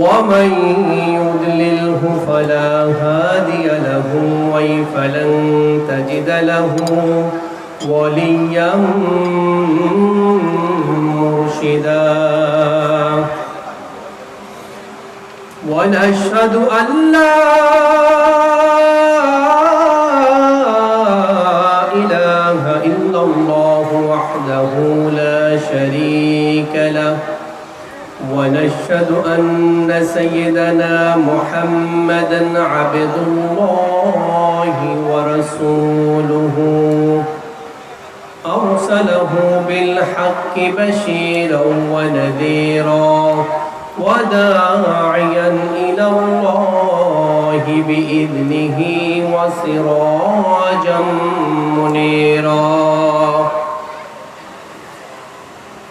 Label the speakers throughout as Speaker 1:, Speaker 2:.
Speaker 1: ومن يضلله فلا هادي له فلن تجد له وليا مرشدا. ونشهد أن لا إله إلا الله وحده لا شريك ونشهد أن سيدنا محمدا عبد الله ورسوله. أرسله بالحق بشيرا ونذيرا وداعيا إلى الله بإذنه وسراجا منيرا.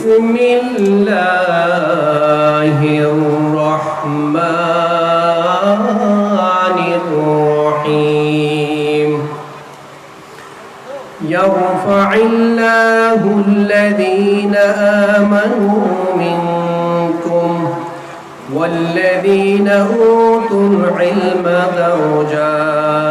Speaker 1: بسم الله الرحمن الرحيم. يرفع الله الذين آمنوا منكم والذين أوتوا العلم درجات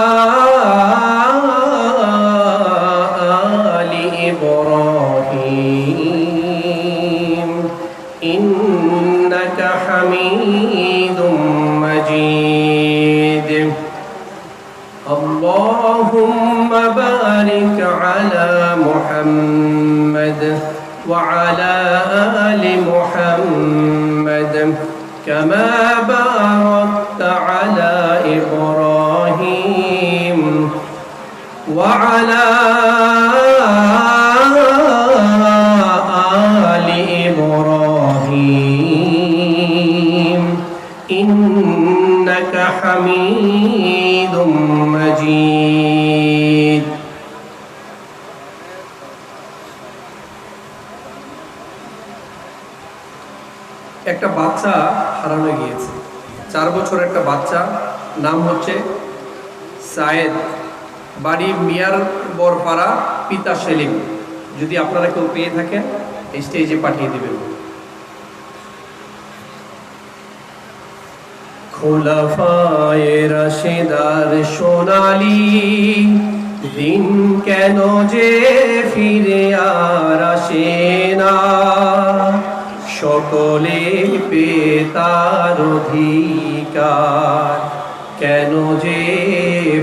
Speaker 1: বাচ্চা হারানো গিয়েছে। চার বছর একটা বাচ্চা, নাম হচ্ছে সায়েদ। বাড়ি মিয়ার বরপাড়া পিতা সেলিম। যদি আপনারা কেউ পেয়ে থাকেন স্টেজে পাঠিয়ে দেবেন। খোলাফায়ে সোনালি, দিন কেন যে ফিরে আর আসে না? সকলে পেতার অধিকার। কেন যে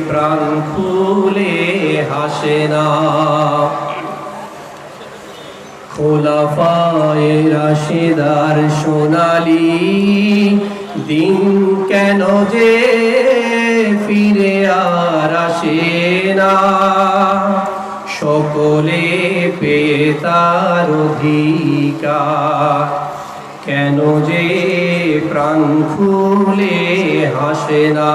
Speaker 1: প্রাণ খুলে হাসে না? খোলাফায়ে রাশেদার সোনালি, দিন কেন যে ফিরে আর আসে না? সকলে পেয়ে তার অধিকার। কেন যে প্রাণ খুলে হাসে না?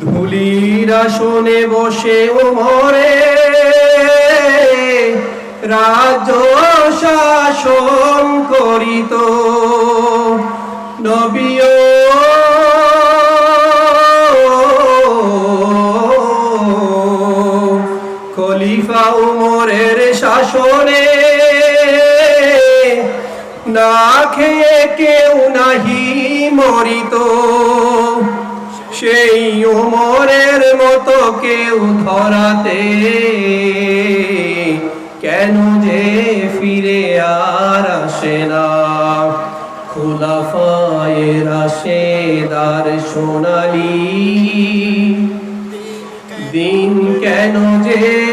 Speaker 1: ধুলির আসনে বসে ও মরে, রাজ্য শাসন করিত। নবীও কেউ নাহি মরিত। সেই উমরের মতো কেউ ধরাতে। কেন যে ফিরে আর আসে না। আসেদার সোনালি। দিন কেন যে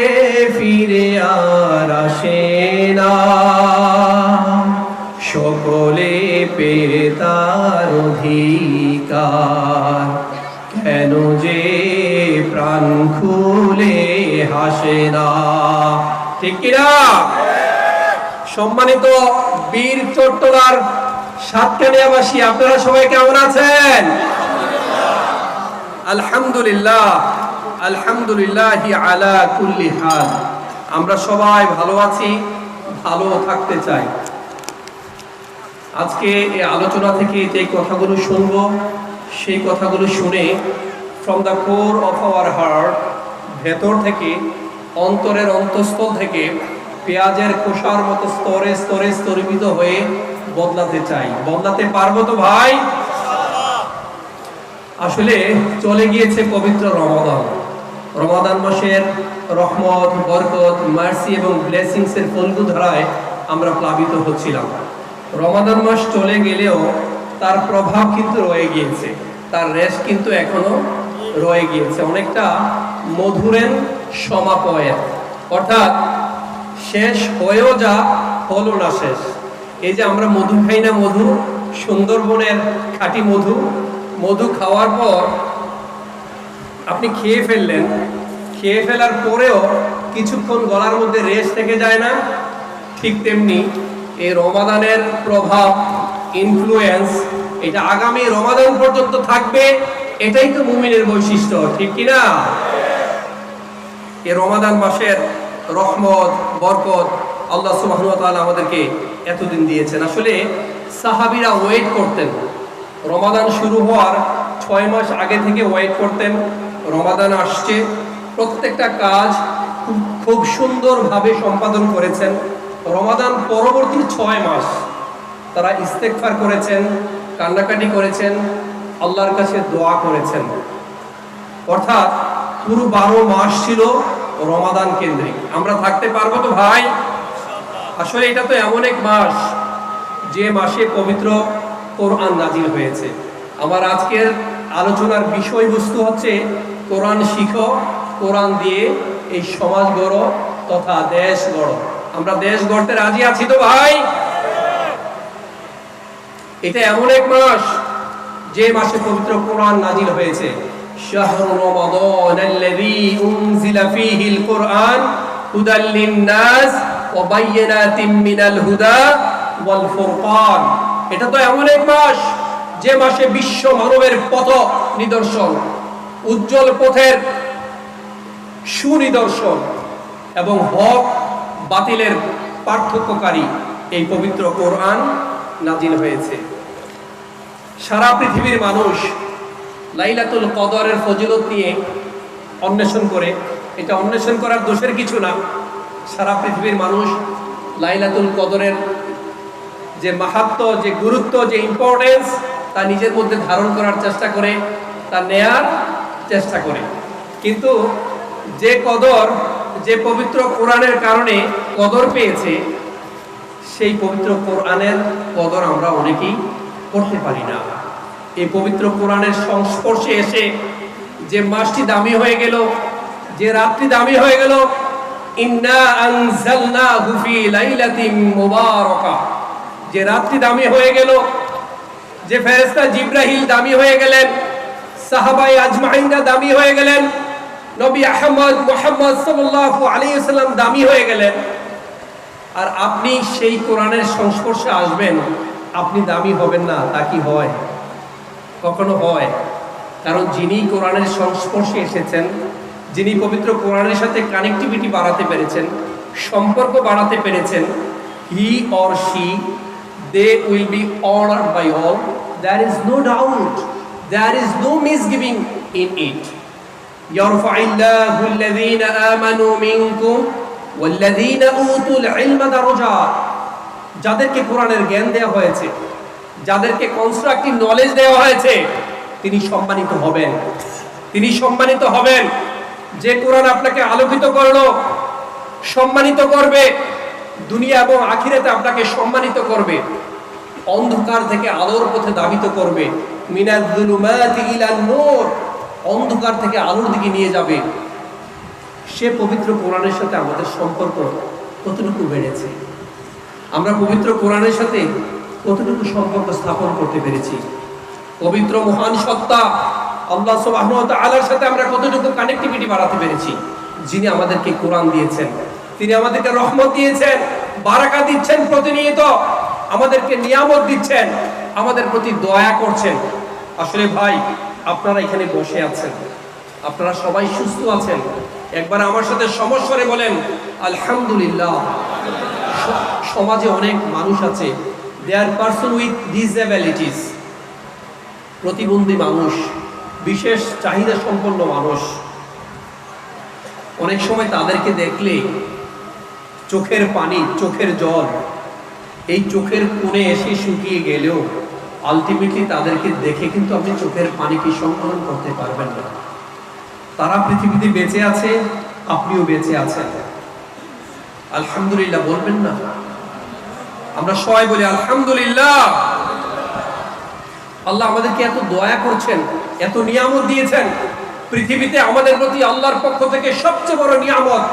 Speaker 1: ফিরে আর আসে না। সকলে পেয়ে তার অধিকার। কেন যে প্রাণ খুলে হাসে না? সম্মানিত বীর চট্টলার সাতকানিয়াবাসী আপনারা সবাই কেমন আছেন? আলহামদুলিল্লাহ আলহামদুলিল্লাহ আলা কুল্লি হাল। আমরা সবাই ভালো আছি, ভালো থাকতে চাই। আজকে এই আলোচনা থেকে যে কথাগুলো শুনব, সেই কথাগুলো শুনে from the core of our heart ভেতর থেকে, অন্তরের অন্তঃস্থল থেকে পেঁয়াজের খোসার মতো স্তরে স্তরে স্তরিত হয়ে বদলাতে চাই। বদলাতে পারব তো ভাই? আসলে চলে গিয়েছে পবিত্র রমাদান। রমাদান মাসের রহমত, বরকত মার্সি এবং ব্লেসিংস এর ফলগু ধারায় আমরা প্লাবিত হচ্ছিলাম। রমাদান মাস চলে গেলেও তার প্রভাব কিন্তু রয়ে গিয়েছে। তার রেশ কিন্তু এখনও রয়ে গিয়েছে। অনেকটা মধুরেন সমাপয়ের। অর্থাৎ শেষ হয়েও যা হলো না শেষ। এই যে আমরা মধু খাই না মধু, সুন্দরবনের খাঁটি মধু মধু খাওয়ার পর আপনি খেয়ে ফেললেন। খেয়ে ফেলার পরেও কিছুক্ষণ গলার মধ্যে রেশ থেকে যায় না। ঠিক তেমনি এই রমাদানের প্রভাব ইনফ্লুয়েন্স এটা আগামী রমাদান পর্যন্ত থাকবে, এটাই তো মুমিনের বৈশিষ্ট্য, ঠিক কিনা? এই রমাদান মাসের রহমত, বরকত আল্লাহ সুবহানাহু আমাদেরকে এতদিন দিয়েছেন। আসলে সাহাবিরা ওয়েট করতেন। রমাদান শুরু হওয়ার ছয় মাস আগে থেকে ওয়েট করতেন। রমাদান আসছে। প্রত্যেকটা কাজ খুব সুন্দরভাবে সম্পাদন করেছেন। রমাদান পরবর্তী ছয় মাস তারা ইস্তেকফার করেছেন, কান্নাকাটি করেছেন, আল্লাহর কাছে দোয়া করেছেন। অর্থাৎ পুরো বারো মাস ছিল রমাদান কেন্দ্রিক। আমরা থাকতে পারব তো ভাই? আসলে এটা তো এমন এক মাস, যে মাসে পবিত্র কোরআন নাজিল হয়েছে। আমার আজকের আলোচনার বিষয়বস্তু হচ্ছে কোরআন শিখো, কোরআন দিয়ে এই সমাজ গড়ো তথা দেশ গড়ো। আমরা দেশ গড়তে রাজি আছি তো ভাই? এটা এমন এক মাস যে মাসে পবিত্র কোরআন নাজিল হয়েছে। শাহরু রমাদান আল্লাযী উনজিলা ফীহিল কোরআন হুদাল লিন-নাস ওয়া মিনাল হুদা ওয়াল ফুরকান। এটা তো এমন এক মাস যে মাসে বিশ্ব মানবের পথ নিদর্শন, উজ্জ্বল পথের সুনিদর্শন এবং হক বাতিলের পার্থক্যকারী এই পবিত্র কোরআন নাজিল হয়েছে। সারা পৃথিবীর মানুষ লাইলাতুল কদরের ফজিলত নিয়ে অন্বেষণ করে। এটা অন্বেষণ করার দোষের কিছু না। সারা পৃথিবীর মানুষ লাইলাতুল কদরের যে মাহাত্ম, যে গুরুত্ব, যে ইম্পর্টেন্স তা নিজের মধ্যে ধারণ করার চেষ্টা করে, তা নেয়ার চেষ্টা করে। কিন্তু যে কদর যে পবিত্র কোরআনের কারণে কদর পেয়েছে, সেই পবিত্র কোরআনের কদর আমরা অনেকেই করতে পারি না। এই পবিত্র কোরআনের সংস্পর্শে এসে যে মাসটি দামি হয়ে গেল, যে রাত্রি দামি হয়ে গেল যে রাত্রি দামি হয়ে গেল, যে ফেরেশতা জিব্রাহিল দামি হয়ে গেলেন সাহাবাই আজমাইনরা দামি হয়ে গেলেন নবী আহমদ মোহাম্মদ সাল্লাল্লাহু আলাইহি সাল্লাম দামি হয়ে গেলেন। আর আপনি সেই কোরআনের সংস্পর্শে আসবেন, আপনি দামি হবেন না, তা কি হয়? কখনো হয়। কারণ যিনি কোরআনের সংস্পর্শে এসেছেন, যিনি পবিত্র কোরআনের সাথে কানেক্টিভিটি বাড়াতে পেরেছেন, সম্পর্ক বাড়াতে পেরেছেন he or she they will be honoured by all there is no doubt there is no misgiving in it يرفع الله الذين آمنوا منكم والذين أوتوا العلم درجات যাদেরকে কোরআনের জ্ঞান দেওয়া হয়েছে যাদেরকে কনস্ট্রাকটিভ নলেজ দেওয়া হয়েছে তিনি সম্মানিত হবেন তিনি সম্মানিত হবেন যে কোরআন আপনাকে আলোকিত করলো সম্মানিত করবে দুনিয়া এবং আখিরাতে আপনাকে সম্মানিত করবে অন্ধকার থেকে আলোর পথে দাবিত করবে মিনাজুলুমাতি ইলান নূর অন্ধকার থেকে আলোর দিকে নিয়ে যাবে। সে পবিত্র কোরআনের সাথে আমাদের সম্পর্ক কতটুকু বেড়েছে? আমরা পবিত্র কোরআনের সাথে কতটুকু সম্পর্ক স্থাপন করতে পেরেছি? পবিত্র মহান সত্তা আল্লাহ তাআলার সাথে আমরা কতটুকু কানেক্টিভিটি বাড়াতে পেরেছি? যিনি আমাদেরকে কোরআন দিয়েছেন, তিনি আমাদেরকে রহমত দিয়েছেন, বারাকা দিচ্ছেন প্রতিনিয়ত, আমাদেরকে নিয়ামত দিচ্ছেন, আমাদের প্রতি দয়া করছেন। আসলে ভাই আপনারা এখানে বসে আছেন। আপনারা সবাই সুস্থ আছেন। একবার আমার সাথে সমস্বরে বলেন, আলহামদুলিল্লাহ। সমাজে অনেক মানুষ আছে they are person with disabilities প্রতিবন্ধী মানুষ, বিশেষ চাহিদা সম্পন্ন মানুষ। অনেক সময় তাদেরকে দেখলে চোখের পানি, চোখের জল এই চোখের কোণে এসে শুকিয়ে গেলেও আলটিমেটলি তাদেরকে দেখে কিন্তু আপনি চোখের পানিকে সংকলন করতে পারবেন না। তারা পৃথিবীতে বেঁচে আছে, আপনিও বেঁচে আছেন। আলহামদুলিল্লাহ বলবেন না। আমরা সবাই বলি, আলহামদুলিল্লাহ। আল্লাহ আমাদেরকে এত দয়া করছেন, এত নিয়ামত দিয়েছেন। পৃথিবীতে আমাদের প্রতি আল্লাহর পক্ষ থেকে সবচেয়ে বড় নিয়ামত